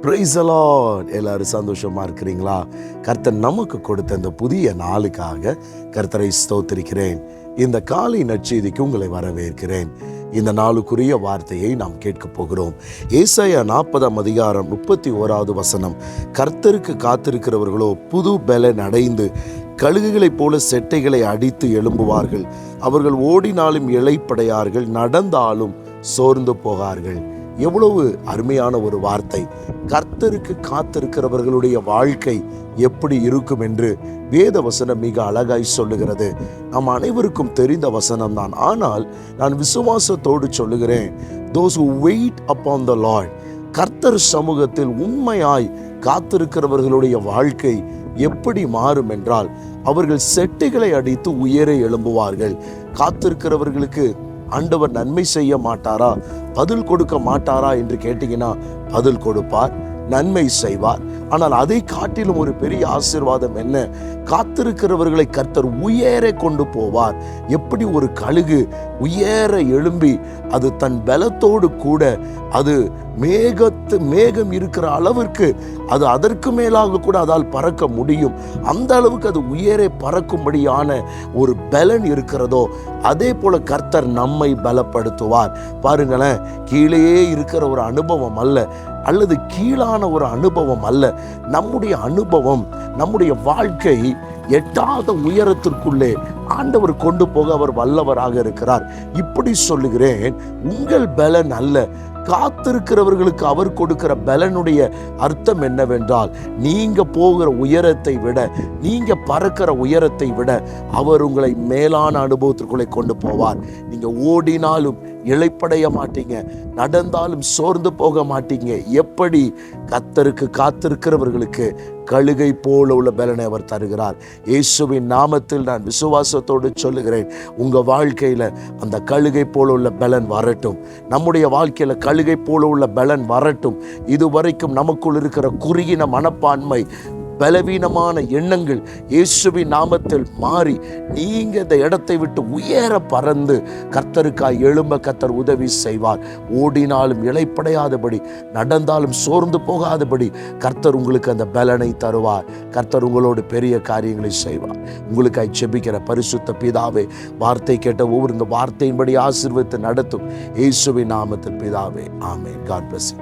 Price எல்லாரும் சந்தோஷமா இருக்கிறீங்களா? கர்த்தர் நமக்கு கொடுத்த இந்த புதிய நாளுக்காக கர்த்தரை ஸ்தோத்திருக்கிறேன். இந்த காலை நற்செய்திக்கு உங்களை வரவேற்கிறேன். இந்த நாளுக்குரிய வார்த்தையை நாம் கேட்க போகிறோம். ஏசாயா நாற்பதாம் அதிகாரம் முப்பத்தி ஓராவது வசனம். கர்த்தருக்கு காத்திருக்கிறவர்களோ புது பலன் அடைந்து கழுகுகளைப் போல செட்டைகளை அடித்து எழும்புவார்கள். அவர்கள் ஓடினாலும் இழைப்படையார்கள் நடந்தாலும் சோர்ந்து போகார்கள். எவ்வளவு அருமையான ஒரு வார்த்தை. கர்த்தருக்கு காத்திருக்கிறவர்களுடைய வாழ்க்கை எப்படி இருக்கும் என்று வேத வசனம் மிக அழகாய் சொல்லுகிறது. நம் அனைவருக்கும் தெரிந்த வசனம் தான் ஆனால் நான் விசுவாசத்தோடு சொல்லுகிறேன் those who wait upon the Lord கர்த்தர் சமூகத்தில் உண்மையாய் காத்திருக்கிறவர்களுடைய வாழ்க்கை எப்படி மாறும் என்றால் அவர்கள் செட்டுகளை அடித்து உயரே எழும்புவார்கள். காத்திருக்கிறவர்களுக்கு ஆண்டவர் நன்மை செய்ய மாட்டாரா? பதில் கொடுக்க மாட்டாரா? என்று கேட்டீங்கன்னா பதில் கொடுப்பார் நன்மை செய்வார். ஆனால் அதை காட்டிலும் ஒரு பெரிய ஆசீர்வாதம் என்ன? காத்திருக்கிறவர்களை கர்த்தர் உயர கொண்டு போவார். எப்படி ஒரு கழுகு உயர எழும்பி அது தன் பலத்தோடு கூட அது மேகத்து மேகம் இருக்கிற அளவிற்கு அது அதற்கு மேலாக கூட அதால் பறக்க முடியும். அந்த அளவுக்கு அது உயரே பறக்கும்படியான ஒரு பலன் இருக்கிறதோ அதே போல கர்த்தர் நம்மை பலப்படுத்துவார். பாருங்களேன் கீழேயே இருக்கிற ஒரு அனுபவம் அல்ல அல்லது கீழான ஒரு அனுபவம் அல்ல நம்முடைய அனுபவம் நம்முடைய வாழ்க்கை எட்டாத உயரத்திற்குள்ளே ஆண்டவர் கொண்டு போக அவர் வல்லவராக இருக்கிறார். இப்படி சொல்லுகிறேன் உங்கள் பலன் அல்ல காத்திருக்கிறவர்களுக்கு அவர் கொடுக்கிற பலனுடைய அர்த்தம் என்னவென்றால் நீங்க போகிற உயரத்தை விட நீங்க பறக்கிற உயரத்தை விட அவர் உங்களை மேலான அனுபவத்திற்குள்ளே கொண்டு போவார். நீங்க ஓடினாலும் இழைப்படைய மாட்டீங்க நடந்தாலும் சோர்ந்து போக மாட்டீங்க. எப்படி? கத்தருக்கு காத்திருக்கிறவர்களுக்கு கழுகை போல உள்ள பலனை அவர் தருகிறார். இயேசுவின் நாமத்தில் நான் விசுவாசத்தோடு சொல்லுகிறேன் உங்கள் வாழ்க்கையில் அந்த கழுகை போல உள்ள பலன் வரட்டும். நம்முடைய வாழ்க்கையில் கழுகை போல உள்ள பலன் வரட்டும். இதுவரைக்கும் நமக்குள் இருக்கிற குறுகின மனப்பான்மை பலவீனமான எண்ணங்கள் இயேசுவின் நாமத்தில் மாறி நீங்க இந்த இடத்தை விட்டு உயர பறந்து கர்த்தருக்காய் எழும்ப கர்த்தர் உதவி செய்வார். ஓடினாலும் இழைப்படையாதபடி நடந்தாலும் சோர்ந்து போகாதபடி கர்த்தர் உங்களுக்கு அந்த பலனை தருவார். கர்த்தர் உங்களோடு பெரிய காரியங்களை செய்வார். உங்களுக்காய் செபிக்கிற பரிசுத்த பிதாவே வார்த்தை கேட்ட ஒவ்வொரு இந்த வார்த்தையின்படி ஆசீர்வத்தை நடத்தும் இயேசுவின் நாமத்தில் பிதாவே. ஆமே காட் பிளஸ்